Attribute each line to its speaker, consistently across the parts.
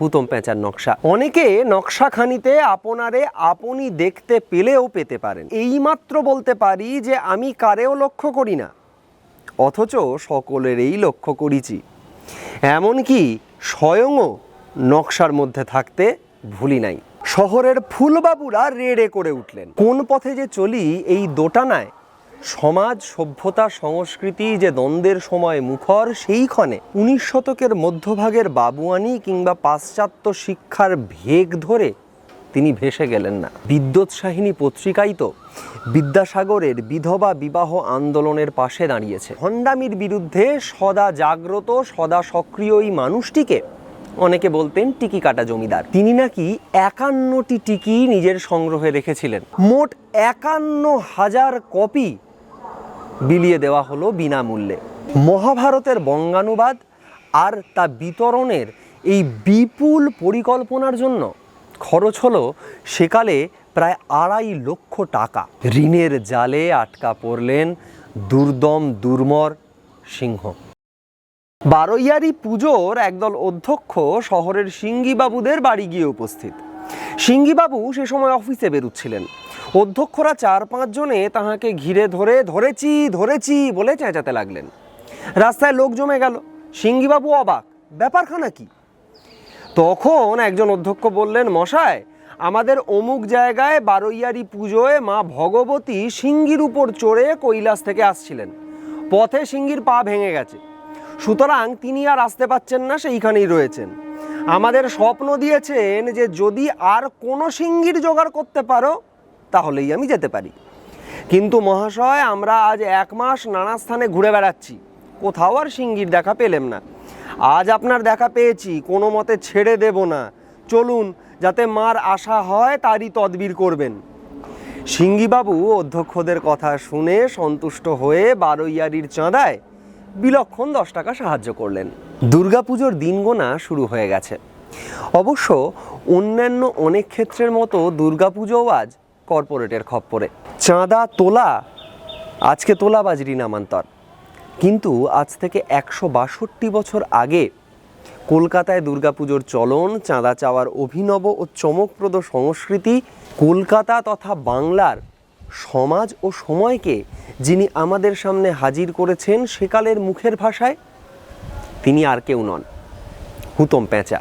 Speaker 1: হুতম পেঁচার নকশা। অনেকে নকশাখানিতে আপনারে আপনি দেখতে পেলেও পেতে পারেন। এইমাত্র বলতে পারি যে আমি কারেও লক্ষ্য করি না, অথচ সকলেরই লক্ষ্য করিছি। এমনকি স্বয়ংও নকশার মধ্যে থাকতে ভুলি নাই। শহরের ফুলবাবুরা রেড়ে করে উঠলেন। কোন পথে যে চলি এই দোটানায় সমাজ, সভ্যতা, সংস্কৃতি যে দ্বন্দ্বের সময় মুখর সেইক্ষণে উনিশ শতকের মধ্যভাগের বাবুয়ানি কিংবা পাশ্চাত্য শিক্ষার ভেগ ধরে তিনি ভেসে গেলেন না। বিদ্যোৎসাহিনী পত্রিকাই তো বিদ্যাসাগরের বিধবা বিবাহ আন্দোলনের পাশে দাঁড়িয়েছে। হন্ডামির বিরুদ্ধে সদা জাগ্রত, সদা সক্রিয় এই মানুষটিকে অনেকে বলতেন টিকি কাটা জমিদার। তিনি নাকি একান্নটি টিকি নিজের সংগ্রহে রেখেছিলেন। মোট একান্ন হাজার কপি বিলিয়ে দেওয়া হলো বিনামূল্যে। মহাভারতের বঙ্গানুবাদ আর তা বিতরণের এই বিপুল পরিকল্পনার জন্য খরচ হলো সেকালে প্রায় আড়াই লক্ষ টাকা। ঋণের জালে আটকা পড়লেন দুর্দম দুর্মর সিংহ। বারোয়ারি পুজোর একদল অধ্যক্ষ শহরের সিঙ্গিবাবুদের বাড়ি গিয়ে উপস্থিত। সিঙ্গিবাবু সে সময় অফিসে বেরুচ্ছিলেন। অধ্যক্ষরা চার পাঁচজনে তাহাকে ঘিরে ধরে, ধরেছি ধরেছি বলে চেঁচাতে লাগলেন। রাস্তায় লোক জমে গেল। সিঙ্গিবাবু অবাক। ব্যাপারখানা কি? তখন একজন অধ্যক্ষ বললেন মশায় আমাদের অমুক জায়গায় বারোয়ারি পুজোয় মা ভগবতী সিঙ্গির উপর চড়ে কৈলাস থেকে আসছিলেন। পথে সিঙ্গির পা ভেঙে গেছে। সুতরাং তিনি আর আসতে পাচ্ছেন না, সেইখানেই রয়েছেন। আমাদের স্বপ্ন দিয়েছেন যে যদি আর কোনো সিঙ্গির জোগাড় করতে পারো তাহলেই আমি যেতে পারি। কিন্তু মহাশয়, আমরা আজ এক মাস নানা স্থানে ঘুরে বেড়াচ্ছি। কোথাও আর সিঙ্গির দেখা পেলেম না। আজ আপনার দেখা পেয়েছি, কোনো মতে ছেড়ে দেব না। চলুন, যাতে মার আশা হয়, তারই তদবির করবেন। সিঙ্গিবাবু অধ্যক্ষদের কথা শুনে সন্তুষ্ট হয়ে বারোয়ারির চাঁদায় বিলক্ষণ দশ টাকা সাহায্য করলেন। দুর্গাপুজোর দিন গোনা শুরু হয়ে গেছে। অবশ্য অন্যান্য অনেক ক্ষেত্রের মতো দুর্গাপুজোও আজ কর্পোরেটের খপ্পরে। চাঁদা তোলা, আজকে তোলাবাজরি নামান্তর। কিন্তু আজ থেকে একশো বাষট্টি বছর আগে কলকাতায় দুর্গাপুজোর চলন, চাঁদা চাওয়ার অভিনব ও চমকপ্রদ সংস্কৃতি কলকাতা তথা বাংলার সমাজ ও সময়কে যিনি আমাদের সামনে হাজির করেছেন সেকালের মুখের ভাষায়, তিনি আর কেউ নন। হুতম পেঁচা।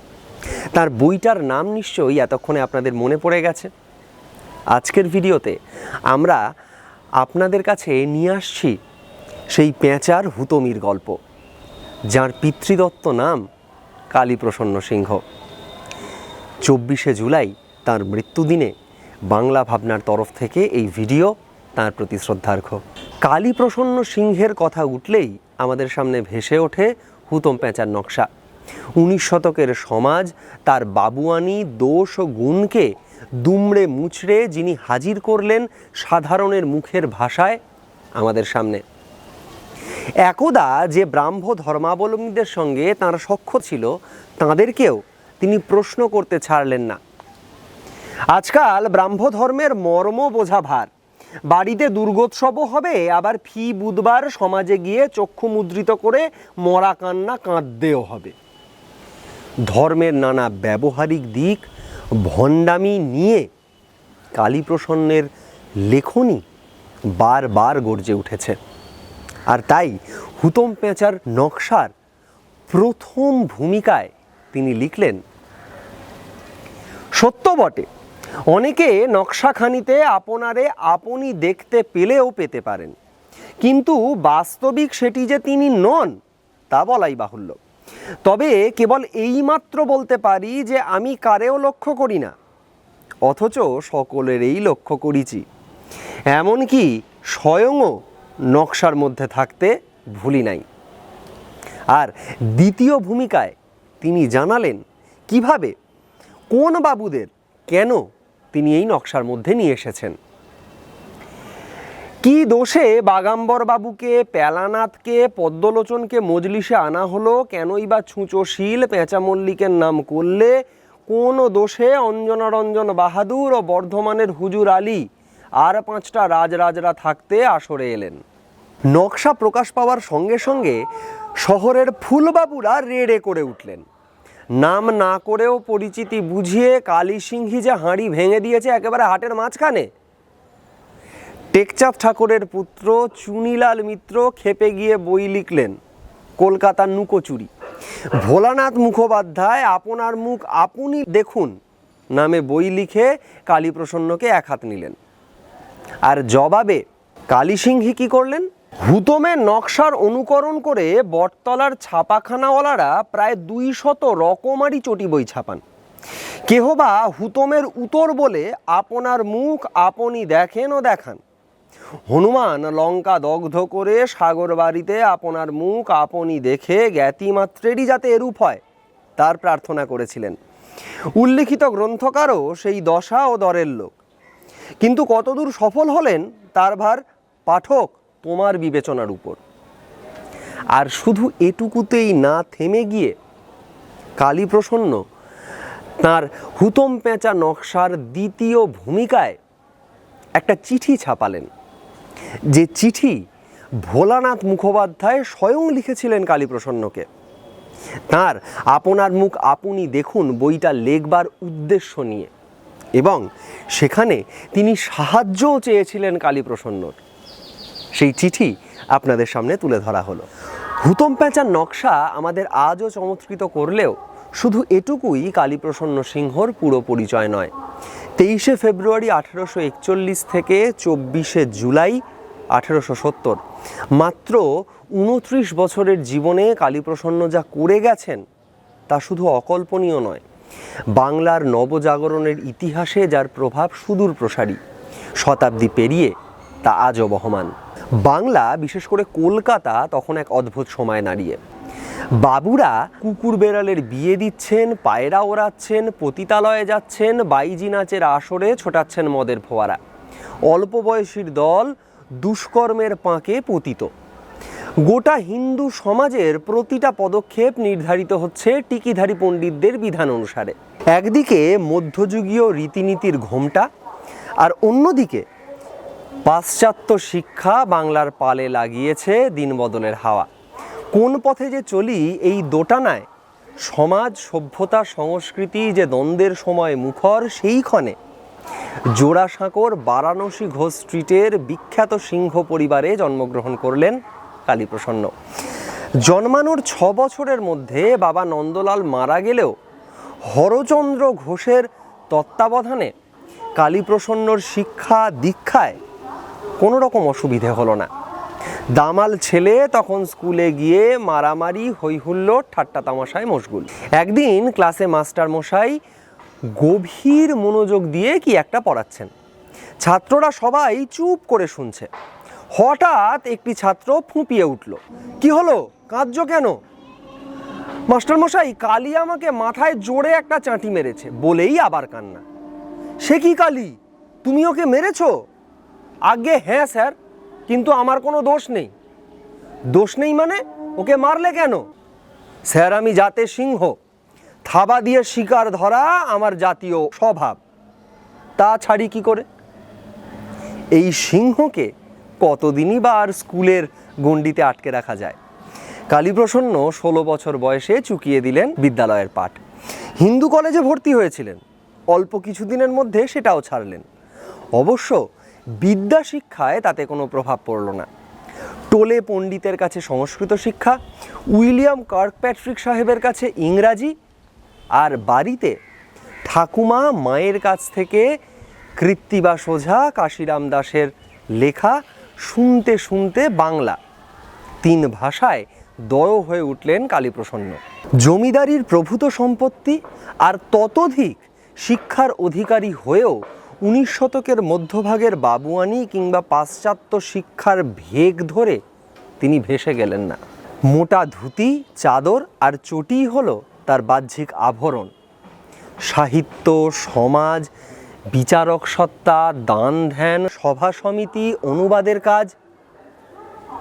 Speaker 1: তার বইটার নাম নিশ্চয়ই এতক্ষণে আপনাদের মনে পড়ে গেছে। আজকের ভিডিওতে আমরা আপনাদের কাছে নিয়ে আসছি সেই পেঁচার হুতমির গল্প, যার পিতৃদত্ত নাম কালীপ্রসন্ন সিংহ। চব্বিশে জুলাই তার মৃত্যুদিনে বাংলা ভাবনার তরফ থেকে এই ভিডিও তার প্রতি শ্রদ্ধার্ঘ। কালীপ্রসন্ন সিংহের কথা উঠলেই আমাদের সামনে ভেসে ওঠে হুতম পেঁচার নকশা। উনিশ শতকের সমাজ তার বাবুয়ানি, দোষ ও গুণকে দুমড়ে মুচড়ে যিনি হাজির করলেন সাধারণের মুখের ভাষায় আমাদের সামনে। একদা যে ব্রাহ্ম ধর্মাবলম্বীদের সঙ্গে তাঁর সখ্য ছিল, তাঁদেরকেও তিনি প্রশ্ন করতে ছাড়লেন না। আজকাল ব্রাহ্ম ধর্মের মর্ম বোঝা ভার। বাড়িতে দুর্গোৎসবও হবে, আবার ফি বুধবার সমাজে গিয়ে চক্ষু মুদ্রিত করে মরা কান্না কাঁদতেও হবে। ধর্মের নানা ব্যবহারিক দিক ভণ্ডামি নিয়ে কালীপ্রসন্নের লেখনী বারবার গর্জে উঠেছে। আর তাই হুতম পেঁচার নকশার প্রথম ভূমিকায় তিনি লিখলেন, সত্য বটে, অনেকে নকশাখানিতে আপনারে আপনি দেখতে পেলেও পেতে পারেন। কিন্তু বাস্তবিক সেটি যে তিনি নন, তা বলাই বাহুল্য। তবে কেবল এইমাত্র বলতে পারি যে আমি কারেও লক্ষ্য করি না, অথচ সকলেরই লক্ষ্য করিছি। এমনকি স্বয়ংও নকশার মধ্যে থাকতে ভুলি নাই। আর দ্বিতীয় ভূমিকায় তিনি জানালেন কীভাবে, কোন বাবুদের কেন তিনি এই নকশার মধ্যে নিয়ে এসেছেন। কি দোষে বাগাম্বর বাবুকে পেলানাথকে, পদ্মলোচনকে মজলিসে আনা হলো? কেনই বা ছুঁচোশীল পেঁচা মল্লিকের নাম করলে? কোন দোষে অঞ্জনারঞ্জন বাহাদুর ও বর্ধমানের হুজুর আলী। আর পাঁচটা রাজরাজরা থাকতে আসরে এলেন। নকশা প্রকাশ পাওয়ার সঙ্গে সঙ্গে শহরের ফুলবাবুরা রেড়ে করে উঠলেন। নাম না করেও পরিচিতি বুঝিয়ে কালী সিংহি যে হাঁড়ি ভেঙে দিয়েছে একেবারে হাটের মাঝখানে। টেকচাঁদ ঠাকুরের পুত্র চুনিলাল মিত্র খেপে গিয়ে বই লিখলেন, কলকাতার নুকোচুরি। ভোলানাথ মুখোপাধ্যায় আপনার মুখ আপনি দেখুন, নামে বই লিখে কালীপ্রসন্নকে এক হাত নিলেন। আর জবাবে কালী সিংহি কি করলেন? হুতমের নকশার অনুকরণ করে বটতলার ছাপাখানাওয়ালারা প্রায় দুই শত রকমারি চটি বই ছাপান। কেহবা হুতমের উত্তর বলে, আপনার মুখ আপনি দেখেন ও দেখান। হনুমান লঙ্কা দগ্ধ করে সাগর বাড়িতে আপনার মুখ আপনি দেখে জ্ঞাতিমাত্রেরই যাতে এরূপ হয়, তার প্রার্থনা করেছিলেন। উল্লিখিত গ্রন্থকারও সেই দশা ও দরের লোক। কিন্তু কতদূর সফল হলেন, তার ভার পাঠক তোমার বিবেচনার উপর। আর শুধু এটুকুতেই না থেমে গিয়ে কালীপ্রসন্ন তার হুতম পেঁচা নকশার দ্বিতীয় ভূমিকায় একটা চিঠি ছাপালেন। যে চিঠি ভোলানাথ মুখোপাধ্যায় স্বয়ং লিখেছিলেন কালীপ্রসন্নকে। তার আপনার মুখ আপনি দেখুন বইটা লেখবার উদ্দেশ্য নিয়ে। এবং সেখানে তিনি সাহায্যও চেয়েছিলেন কালীপ্রসন্নর। সেই চিঠি আপনাদের সামনে তুলে ধরা হলো। হুতম প্যাঁচার নকশা আমাদের আজও চমৎকৃত করলেও শুধু এটুকুই কালীপ্রসন্ন সিংহর পুরো পরিচয় নয়। তেইশে ফেব্রুয়ারি আঠেরোশো একচল্লিশ থেকে চব্বিশে জুলাই আঠেরোশো সত্তর। মাত্র উনত্রিশ বছরের জীবনে কালীপ্রসন্ন যা করে গেছেন, তা শুধু অকল্পনীয় নয়, বাংলার নবজাগরণের ইতিহাসে যার প্রভাব সুদূর প্রসারী, শতাব্দী পেরিয়ে তা আজও বহমান। বাংলা, বিশেষ করে কলকাতা, তখন এক অদ্ভুত সময় দাঁড়িয়ে। বাবুরা কুকুর বেড়ালের বিয়ে দিচ্ছেন, পায়রা ওড়াচ্ছেন, পতিতালয়ে যাচ্ছেন, বাইজি নাচের আসরে ছোটাচ্ছেন মদের ফোয়ারা। অল্প বয়সীর দল দুষ্কর্মের পাঁকে পতিত। গোটা হিন্দু সমাজের প্রতিটা পদক্ষেপ নির্ধারিত হচ্ছে টিকিধারী পণ্ডিতদের বিধান অনুসারে। একদিকে মধ্যযুগীয় রীতিনীতির ঘোমটা, আর অন্যদিকে পাশ্চাত্য শিক্ষা বাংলার পালে লাগিয়েছে দিনবদলের হাওয়া। কোন পথে যে চলি এই দোটানায়? সমাজ, সভ্যতা, সংস্কৃতি যে দ্বন্দ্বের সময় মুখর সেইক্ষণে জোড়াসাঁকোর বারাণসী ঘোষ স্ট্রিটের বিখ্যাত সিংহ পরিবারে জন্মগ্রহণ করলেন কালীপ্রসন্ন। জন্মানোর ছ বছরের মধ্যে বাবা নন্দলাল মারা গেলেও হরচন্দ্র ঘোষের তত্ত্বাবধানে কালীপ্রসন্নর শিক্ষা দীক্ষায় কোনো রকম অসুবিধে হলো না। দামাল ছেলে তখন স্কুলে গিয়ে মারামারি হৈহুল্লোড় ঠাট্টা তামাশায় মশগুল। একদিন ক্লাসে মাস্টার মশাই গভীর মনোযোগ দিয়ে কি একটা পড়াচ্ছেন। ছাত্ররা সবাই চুপ করে শুনছে। হঠাৎ একটি ছাত্র ফুঁপিয়ে উঠল। কি হলো? কাঁদছ কেন? মাস্টার মশাই, কালী আমাকে মাথায় জোরে একটা চাঁটি মেরেছে, বলেই আবার কান্না। সে কি কালি? তুমি ওকে মেরেছো? আগে হ্যাঁ স্যার। কিন্তু আমার কোনো দোষ নেই। দোষ নেই মানে ওকে মারলে কেন? স্যার, আমি জাতে সিংহ। থাবা দিয়ে শিকার ধরা আমার জাতীয় স্বভাব। তা ছাড়ি কি করে? এই সিংহকে কতদিনই বা আর স্কুলের গণ্ডিতে আটকে রাখা যায়? কালীপ্রসন্ন ষোলো বছর বয়সে চুকিয়ে দিলেন বিদ্যালয়ের পাঠ। হিন্দু কলেজে ভর্তি হয়েছিলেন। অল্প কিছুদিনের মধ্যে সেটাও ছাড়লেন। অবশ্য বিদ্যা শিক্ষায় তাতে কোনো প্রভাব পড়ল না। টোলে পণ্ডিতের কাছে সংস্কৃত শিক্ষা, উইলিয়াম কার্কপ্যাট্রিক সাহেবের কাছে ইংরাজি, আর বাড়িতে ঠাকুমা মায়ের কাছ থেকে কৃত্তিবা সোঝা কাশিরাম দাসের লেখা শুনতে শুনতে বাংলা। তিন ভাষায় দয় হয়ে উঠলেন কালীপ্রসন্ন। জমিদারির প্রভূত সম্পত্তি আর ততোধিক শিক্ষার অধিকারী হয়েও উনিশ শতকের মধ্যভাগের বাবুয়ানি কিংবা পাশ্চাত্য শিক্ষার ভেগ ধরে তিনি ভেসে গেলেন না। মোটা ধুতি, চাদর আর চটিই হলো তার বাহ্যিক আভরণ। সাহিত্য, সমাজ, বিচারক সত্তা দান ধ্যান সভা সমিতি, অনুবাদের কাজ,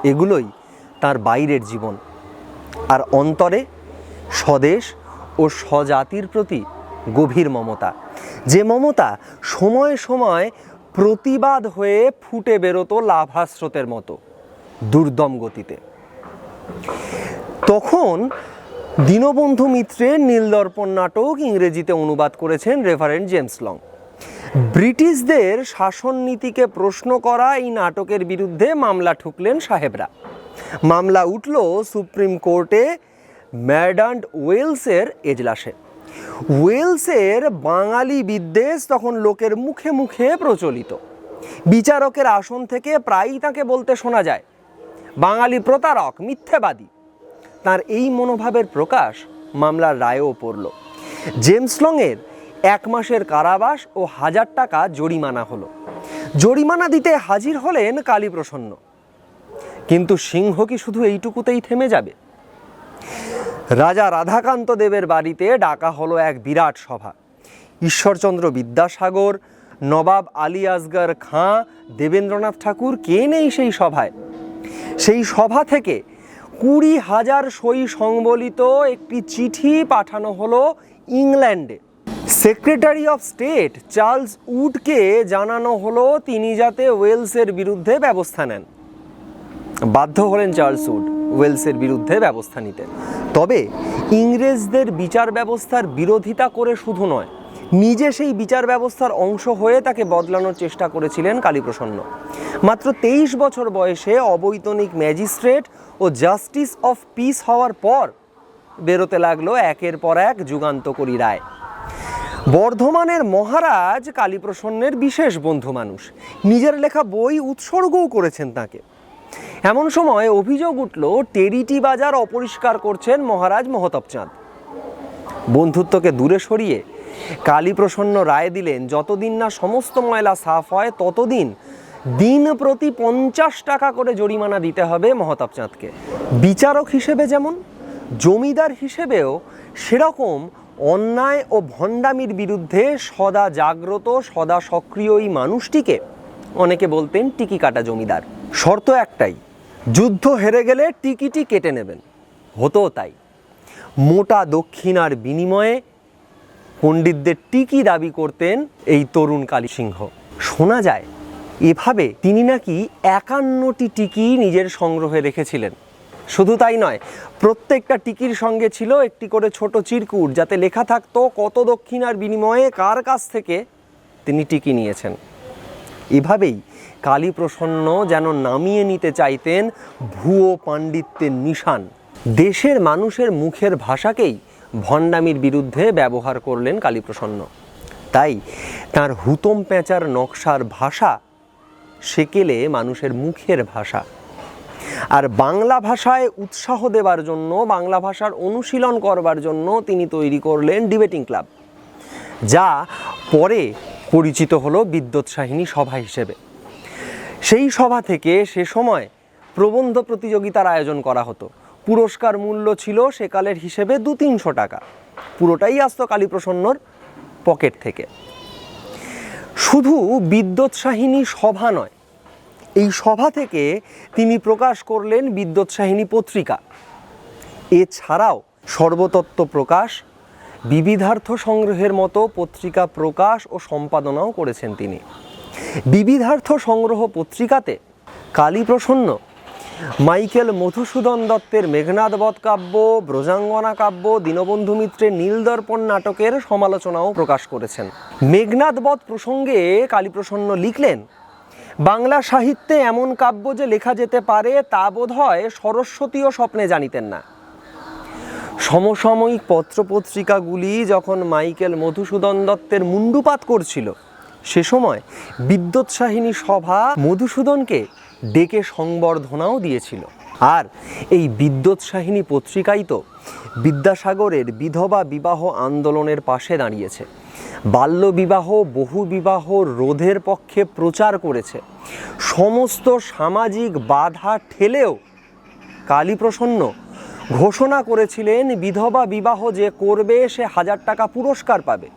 Speaker 1: এগুলোই তার বাইরের জীবন। আর অন্তরে স্বদেশ ও স্বজাতির প্রতি গভীর মমতা। যে মমতা সময় সময় প্রতিবাদ হয়ে ফুটে বেরোতো লাভাস্রোতের মতো, দুর্দম গতিতে। তখন দীনবন্ধু মিত্রের নীলদর্পণ নাটক ইংরেজিতে অনুবাদ করেছেন রেভারেন্ড জেমস লং। ব্রিটিশদের শাসন নীতিকে প্রশ্ন করা এই নাটকের বিরুদ্ধে মামলা ঠুকলেন সাহেবরা। মামলা উঠল সুপ্রিম কোর্টে ম্যাডান্ড ওয়েলসের এজলাসে। ওয়েলসের বাঙালি বিদ্বেষ তখন লোকের মুখে মুখে প্রচলিত। বিচারকের আসন থেকে প্রায়ই তাকে বলতে শোনা যায়, বাঙালি প্রতারক, মিথ্যেবাদী। তার এই মনোভাবের প্রকাশ মামলার রায়েও পড়ল। জেমস লংয়ের এক মাসের কারাবাস ও হাজার টাকা জরিমানা হলো। জরিমানা দিতে হাজির হলেন কালীপ্রসন্ন। কিন্তু সিংহ কি শুধু এইটুকুতেই থেমে যাবে? রাজা রাধাকান্ত দেবের বাড়িতে ডাকা হলো এক বিরাট সভা। ঈশ্বরচন্দ্র বিদ্যাসাগর, নবাব আলী আসগর খাঁ, দেবেন্দ্রনাথ ঠাকুর কে নেই সেই সভায়? সেই সভা থেকে কুড়ি হাজার সই সংবলিত একটি চিঠি পাঠানো হলো ইংল্যান্ডে। সেক্রেটারি অফ স্টেট চার্লস উডকে জানানো হলো তিনি যাতে ওয়েলসের বিরুদ্ধে ব্যবস্থা নেন। বাধ্য হলেন চার্লস উড। ওয়েলসের বিরুদ্ধে ব্যবস্থা নিতে তবে ইংরেজদের বিচার ব্যবস্থার বিরোধিতা করে শুধু নয়, নিজে সেই বিচার ব্যবস্থার অংশ হয়ে তাকে বদলানোর চেষ্টা করেছিলেন কালীপ্রসন্ন। মাত্র তেইশ বছর বয়সে অবৈতনিক ম্যাজিস্ট্রেট ও জাস্টিস অফ পিস হওয়ার পর বেরোতে লাগল একের পর এক যুগান্তকরী রায়। বর্ধমানের মহারাজ কালীপ্রসন্নের বিশেষ বন্ধু মানুষ। নিজের লেখা বই উৎসর্গও করেছেন তাকে। এমন সময় অভিযোগ উঠল, টেরিটি বাজার অপরিষ্কার করছেন মহারাজ মহতাব চাঁদ বন্ধুত্বকে দূরে সরিয়ে কালীপ্রসন্ন রায় দিলেন, যতদিন না সমস্ত ময়লা সাফ হয়, ততদিন দিন প্রতি পঞ্চাশ টাকা করে জরিমানা দিতে হবে মহতাব চাঁদকে বিচারক হিসেবে যেমন, জমিদার হিসেবেও সেরকম অন্যায় ও ভণ্ডামির বিরুদ্ধে সদা জাগ্রত, সদা সক্রিয় এই মানুষটিকে। অনেকে বলতেন, টিকি কাটা জমিদার। শর্ত একটাই, যুদ্ধ হেরে গেলে টিকিটি কেটে নেবেন। হতো তাই। মোটা দক্ষিণার বিনিময়ে পণ্ডিতদের টিকি দাবি করতেন এই তরুণ কালী সিংহ শোনা যায়, এভাবে তিনি নাকি একান্নটি টিকি নিজের সংগ্রহে রেখেছিলেন। শুধু তাই নয়, প্রত্যেকটা টিকির সঙ্গে ছিল একটি করে ছোট চিরকুট, যাতে লেখা থাকতো কত দক্ষিণার বিনিময়ে কার কাছ থেকে তিনি টিকি নিয়েছেন। এভাবেই কালীপ্রসন্ন যেন নামিয়ে নিতে চাইতেন ভুয়ো পাণ্ডিত্যের নিশান। দেশের মানুষের মুখের ভাষাকেই ভণ্ডামির বিরুদ্ধে ব্যবহার করলেন কালীপ্রসন্ন। তাই তার হুতম পেঁচার নকশার ভাষা সেকেলে মানুষের মুখের ভাষা। আর বাংলা ভাষায় উৎসাহ দেবার জন্য, বাংলা ভাষার অনুশীলন করবার জন্য তিনি তৈরি করলেন ডিবেটিং ক্লাব, যা পরে পরিচিত হলো বিদ্যোৎসাহিনী সভা হিসেবে। সেই সভা থেকে সে সময় প্রবন্ধ প্রতিযোগিতার আয়োজন করা হতো। পুরস্কার মূল্য ছিল সেকালের হিসেবে দু তিনশো টাকা। পুরোটাই আসতো কালীপ্রসন্নর পকেট থেকে। শুধু বিদ্যোৎসাহিনী সভা নয়, এই সভা থেকে তিনি প্রকাশ করলেন বিদ্যোৎসাহিনী পত্রিকা। এছাড়াও সর্বতত্ত্ব প্রকাশ বিবিধার্থ সংগ্রহের মতো পত্রিকা প্রকাশ ও সম্পাদনাও করেছেন তিনি। বিবিধার্থ সংগ্রহ পত্রিকাতে কালীপ্রসন্ন মাইকেল মধুসূদন দত্তের মেঘনাদবধ কাব্য, ব্রজাঙ্গনা কাব্য, দীনবন্ধু মিত্রের নীলদর্পণ নাটকের সমালোচনাও প্রকাশ করেছেন। মেঘনাদবধ প্রসঙ্গে কালীপ্রসন্ন লিখলেন, বাংলা সাহিত্যে এমন কাব্য যে লেখা যেতে পারে তা বোধ হয় সরস্বতীও স্বপ্নে জানিতেন না। সমসাময়িক পত্রপত্রিকাগুলি যখন মাইকেল মধুসূদন দত্তের মুন্ডুপাত করছিল, সে সময় বিদ্যোৎসাহিনী সভা মধুসূদনকে ডেকে সংবর্ধনাও দিয়েছিল। আর এই বিদ্যোৎসাহিনী পত্রিকাই তো বিদ্যাসাগরের বিধবা বিবাহ আন্দোলনের পাশে দাঁড়িয়েছে। বাল্যবিবাহ বহু বিবাহ রোধের পক্ষে প্রচার করেছে। সমস্ত সামাজিক বাধা ঠেলেও কালীপ্রসন্ন ঘোষণা করেছিলেন বিধবা বিবাহ যে করবে, সে হাজার টাকা পুরস্কার পাবে।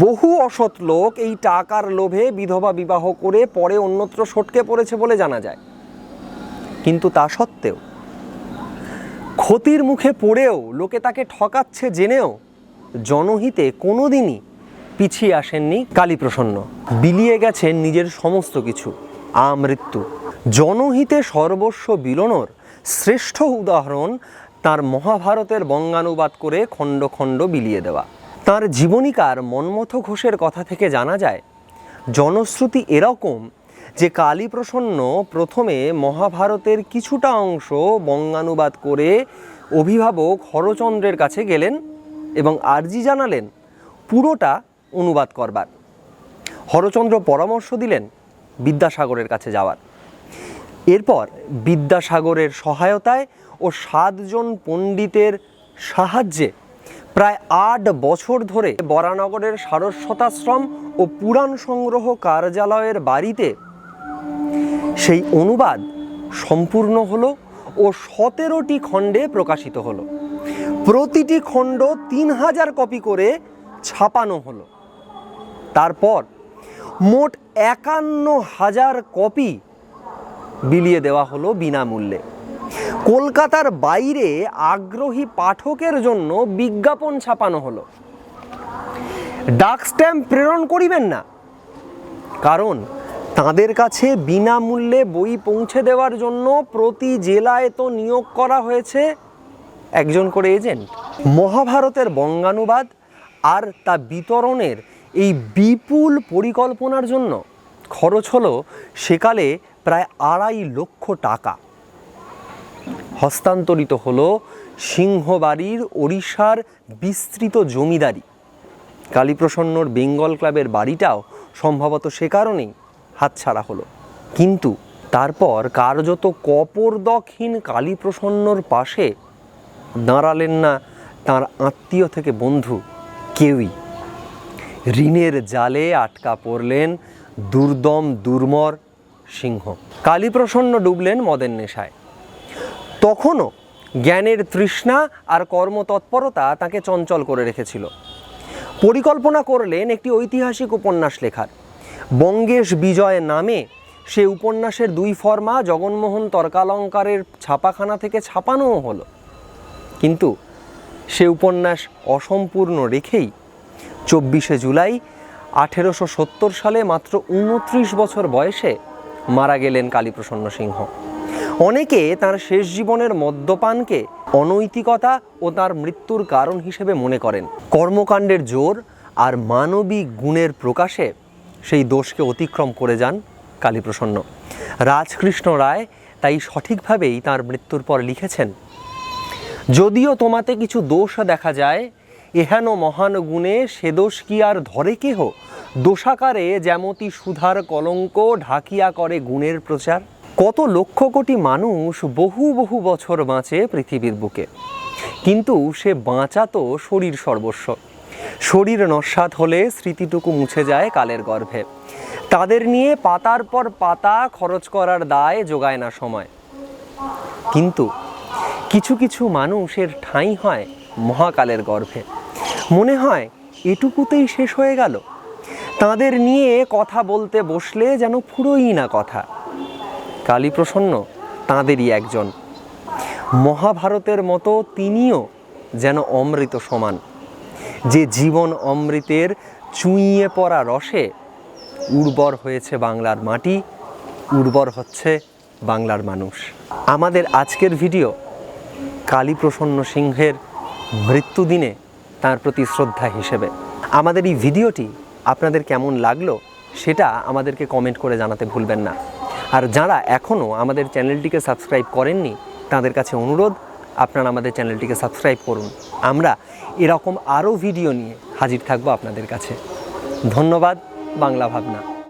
Speaker 1: বহু অসৎ লোক এই টাকার লোভে বিধবা বিবাহ করে পরে অন্যত্র সটকে পড়েছে বলে জানা যায়। কিন্তু তা সত্ত্বেও, ক্ষতির মুখে পড়েও লোকে তাকে ঠকাচ্ছে জেনেও জনহিতে কোনোদিনই পিছিয়ে আসেননি কালীপ্রসন্ন। বিলিয়ে গেছেন নিজের সমস্ত কিছু আমৃত্যু জনহিতে সর্বস্ব বিলনোর শ্রেষ্ঠ উদাহরণ তার মহাভারতের বঙ্গানুবাদ করে খণ্ড খণ্ড বিলিয়ে দেওয়া। তার জীবনীকার মন্মথ ঘোষের কথা থেকে জানা যায়, জনশ্রুতি এরকম যে কালীপ্রসন্ন প্রথমে মহাভারতের কিছুটা অংশ বঙ্গানুবাদ করে অভিভাবক হরচন্দ্রের কাছে গেলেন এবং আর্জি জানালেন, পুরোটা অনুবাদ করবার। হরচন্দ্র পরামর্শ দিলেন বিদ্যাসাগরের কাছে যাওয়ার। এরপর বিদ্যাসাগরের সহায়তায় ও সাতজন পণ্ডিতের সাহায্যে প্রায় আট বছর ধরে বরানগরের সারস্বতাশ্রম ও পুরাণ সংগ্রহ কার্যালয়ের বাড়িতে সেই অনুবাদ সম্পূর্ণ হলো ও সতেরোটি খণ্ডে প্রকাশিত হলো। প্রতিটি খণ্ড তিন হাজার কপি করে ছাপানো হলো। তারপর মোট একান্ন হাজার কপি বিলিয়ে দেওয়া হলো বিনামূল্যে। কলকাতার বাইরে আগ্রহী পাঠকের জন্য বিজ্ঞাপন ছাপানো হলো। ডাক স্ট্যাম্প প্রেরণ করিবেন না। কারণ তাদের কাছে বিনামূল্যে বই পৌঁছে দেওয়ার জন্য প্রতি জেলায় তো নিয়োগ করা হয়েছে একজন করে এজেন্ট। মহাভারতের বঙ্গানুবাদ আর তা বিতরণের এই বিপুল পরিকল্পনার জন্য খরচ হলো সেকালে প্রায় আড়াই লক্ষ টাকা। হস্তান্তরিত হলো সিংহবাড়ির ওড়িশার বিস্তৃত জমিদারি। কালীপ্রসন্নর বেঙ্গল ক্লাবের বাড়িটাও সম্ভবত সে কারণেই হাতছাড়া হলো। কিন্তু তারপর কার্যত কপরদকহীন কালীপ্রসন্নর পাশে দাঁড়ালেন না তার আত্মীয় থেকে বন্ধু কেউই। ঋণের জালে আটকা পড়লেন দুর্দম দুর্মর সিংহ। কালীপ্রসন্ন ডুবলেন মদের নেশায়। তখনও জ্ঞানের তৃষ্ণা আর কর্মতৎপরতা তাকে চঞ্চল করে রেখেছিল। পরিকল্পনা করলেন একটি ঐতিহাসিক উপন্যাস লেখার। বঙ্গেশ বিজয় নামে সে উপন্যাসের দুই ফর্মা জগনমোহন তর্কালঙ্কারের ছাপাখানা থেকে ছাপানোও হলো। কিন্তু সে উপন্যাস অসম্পূর্ণ রেখেই চব্বিশে জুলাই আঠেরোশো সত্তর সালে মাত্র উনত্রিশ বছর বয়সে মারা গেলেন কালীপ্রসন্ন সিংহ। অনেকে তার শেষ জীবনের মদ্যপানকে অনৈতিকতা ও তার মৃত্যুর কারণ হিসেবে মনে করেন। কর্মকাণ্ডের জোর আর মানবিক গুণের প্রকাশে সেই দোষকে অতিক্রম করে যান কালীপ্রসন্ন। রাজকৃষ্ণ রায় তাই সঠিকভাবেই তার মৃত্যুর পর লিখেছেন, যদিও তোমাতে কিছু দোষ দেখা যায়, এহেন মহান গুণে সে দোষ কি আর ধরে কেহ? দোষাকারে যেমতি সুধার কলঙ্ক ঢাকিয়া করে গুণের প্রচার। কত লক্ষ কোটি মানুষ বহু বহু বছর বাঁচে পৃথিবীর বুকে। কিন্তু সে বাঁচাতো শরীর সর্বস্ব। শরীর নস্বাত হলে স্মৃতিটুকু মুছে যায় কালের গর্ভে। তাদের নিয়ে পাতার পর পাতা খরচ করার দায় যোগায় না সময়। কিন্তু কিছু কিছু মানুষের ঠাঁই হয় মহাকালের গর্ভে। মনে হয় এটুকুতেই শেষ হয়ে গেল। তাদের নিয়ে কথা বলতে বসলে যেন ফুরোই না কথা। কালীপ্রসন্ন তাঁদেরই একজন। মহাভারতের মতো তিনিও যেন অমৃত সমান। যে জীবন অমৃতের চুইয়ে পড়া রসে উর্বর হয়েছে বাংলার মাটি, উর্বর হচ্ছে বাংলার মানুষ। আমাদের আজকের ভিডিও কালীপ্রসন্ন সিংহের মৃত্যুদিনে তার প্রতি শ্রদ্ধা হিসেবে। আমাদের এই ভিডিওটি আপনাদের কেমন লাগল সেটা আমাদেরকে কমেন্ট করে জানাতে ভুলবেন না। আর যারা এখনও আমাদের চ্যানেলটিকে সাবস্ক্রাইব করেননি, তাদের কাছে অনুরোধ, আপনারা আমাদের চ্যানেলটিকে সাবস্ক্রাইব করুন। আমরা এরকম আরও ভিডিও নিয়ে হাজির থাকব আপনাদের কাছে। ধন্যবাদ, বাংলা ভাবনা।